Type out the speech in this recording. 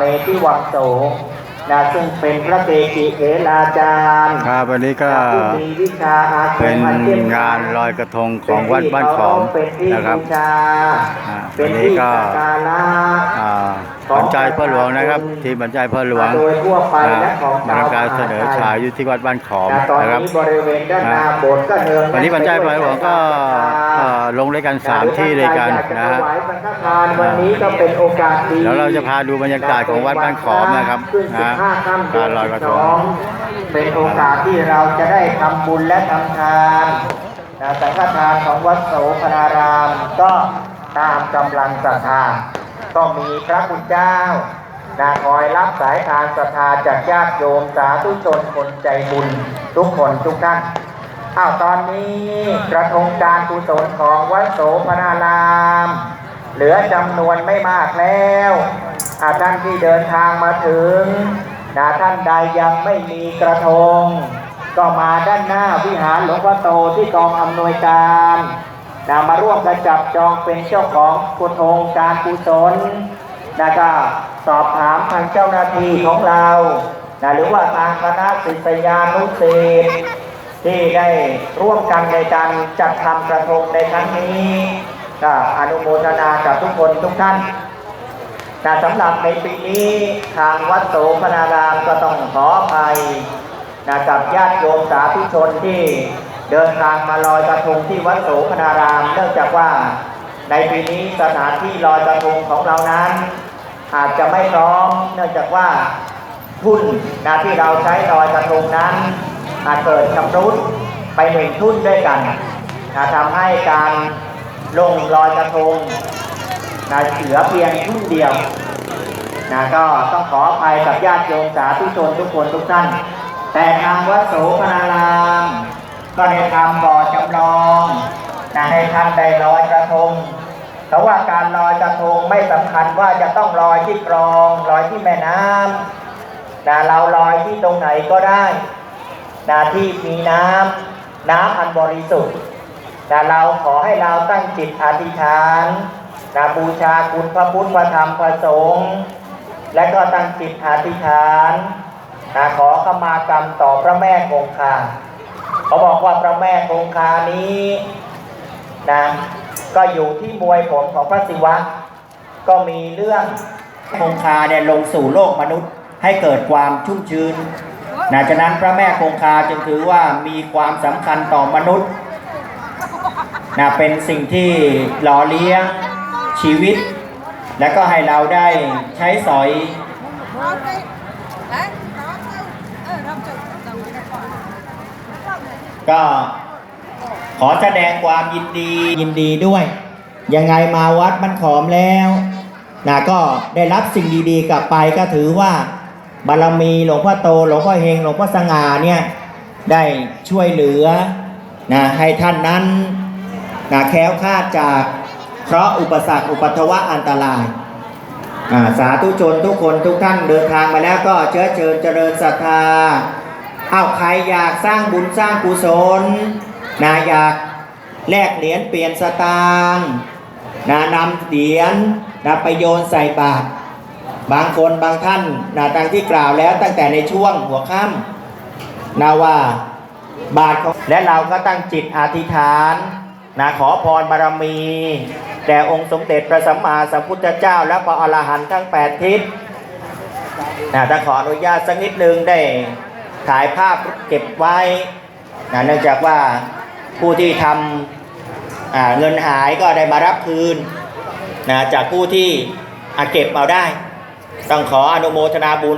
เมธิวังโสนะซึ่งเป็นพระเกจิเถราจารย์ครับวันนี้ก็ผู้มีวิชาอาคมเป็นอันเข้มแข็งานลอยกระทงของวัดบ้านขอมเป็นที่นะครับบูชาอ่าเป็นวันนี้ที่ก็สักการะอ่าบรรจัยพ่อหลวงนะครับ ที่บรรจัยพ่อหลวงโดยทั่วไปอ่าและของมาทำการเสนอฉายอยู่ที่วัดบ้านขอมนะตอนนะครับ นี้บริเวณด้านหน้าโบสถ์ก็เนืองแวันนี้บรรจัยพ่อหลวงก็ไปด้วยเอ่อ ลงด้วยกันสามที่ด้วยกันนะฮะถวายสังฆทานวันนี้ก็เป็นโอกาสดีแล้วเราจะพาดูบรรยากาศของวัดบ้านขอมนะครับขึ้นนะ15ค่ำเดืการลอยกระทง12เป็นโอกาสที่เราจะได้ทำบุญและทำทานนะสังฆทานของวัดโสพนาราม ก็ตามกำลังศรัทธาก็มีพระคุณเจ้านะคอยรับสายทานศรัทธาจากญาติโยมสาธุชนคนใจบุญ ทุกคนทุกท่าน อ้าวตอนนี้กระทงการกุศลของวัดโสพนาราม เหลือจำนวนไม่มากแล้วอาท่านที่เดินทางมาถึงนะท่านใดยังไม่มีกระทง ก็มาด้านหน้าวิหารหลวงพ่อโตที่กองอำนวยการนะมาร่วมกันจับจองเป็นเจ้าของกุทงการกุศลนะก็สอบถามทางเจ้าหน้าที่ของเรานะหรือว่าทางคณะศิษยานุศิษย์ ที่ได้ร่วมกันในการจัดทำกระทงในครั้งนี้ก็อนุโมทนากับทุกคนทุกท่านแต่สำหรับในปีนี้ทางวัดโสพนารามก็ต้องขออภัยนะกับญาติโยมสาธุชนที่เดินทางมาลอยกระทงที่วัดโสพนาราม เนื่องจากว่าในปีนี้สถานที่ลอยกระทงของเรานั้น อาจจะไม่พร้อม เนื่องจากว่าทุนนะที่เราใช้ลอยกระทงนั้น เกิดชำรุดไปหนึ่งทุ่นด้วยกันนะทำให้การลงลอยกระทงนะเหลือเพียงทุ่นเดียวนะก็ต้องขออภัยกับญาติโยมสาธุชนทุกคนทุกท่าน แต่ทางวัดโสพนาราม ก็ได้ทำบ่อจำลองนะให้ท่านได้ลอยกระทงเพราะว่าการลอยกระทงไม่สำคัญว่าจะต้องลอยที่คลองลอยที่แม่น้ำนะเราลอยที่ตรงไหนก็ได้ นะที่มีน้ำน้ำอันบริสุทธิ์นะเราขอให้เราตั้งจิตอธิษฐานนะบูชาคุณพระพุทธพระธรรมพระสงฆ์และก็ตั้งจิตอธิษฐานนะขอขมากรรมต่อพระแม่คงคาเขาบอกว่าพระแม่คงคานี้นะก็อยู่ที่มวยผมของพระศิวะ ก็มีเรื่องคงคาเนี่ยลงสู่โลกมนุษย์ให้เกิดความชุ่มชื้น นะฉะนั้นพระแม่คงคาจึงถือว่ามีความสำคัญต่อมนุษย์นะเป็นสิ่งที่หล่อเลี้ยงชีวิต และก็ให้เราได้ใช้สอยก็ขอแสดงความยินดียินดีด้วย ยังไงมาวัดบ้านขอมแล้วนะก็ได้รับสิ่งดีๆกลับไปก็ถือว่า บารมีหลวงพ่อโตหลวงพ่อเฮงหลวงพ่อสง่าเนี่ยได้ช่วยเหลือนะให้ท่านนั้นนะแคล้วคลาดจากเพราะอุปสรรคอุปัทวะอันตรายสาธุชนทุกคนทุกท่านเดินทางมาแล้วก็เชื้อเชิญเจริญศรัทธาเอาใครอยากสร้างบุญสร้างกุศลนะอยากแลกเหรียญเปลี่ยนสตางค์นะนำเหรียญนะไปโยนใส่บาตร บางคนบางท่านนะดังที่กล่าวแล้วตั้งแต่ในช่วงหัวค่ำนะว่าบาตรของและเราก็ตั้งจิตอธิษฐานนะขอพรบารมีแด่องค์สมเด็จพระสัมมาสัมพุทธเจ้า และพระอรหันต์ทั้งแปดทิศนะถ้าขออนุญาตสักนิดนึงได้ถ่ายภาพเก็บไว้นะเนื่องจากว่าผู้ที่ทำเงินหายก็ได้มารับคืนนะจากผู้ที่อาเก็บเอาได้ ต้องขออนุโมทนาบุญ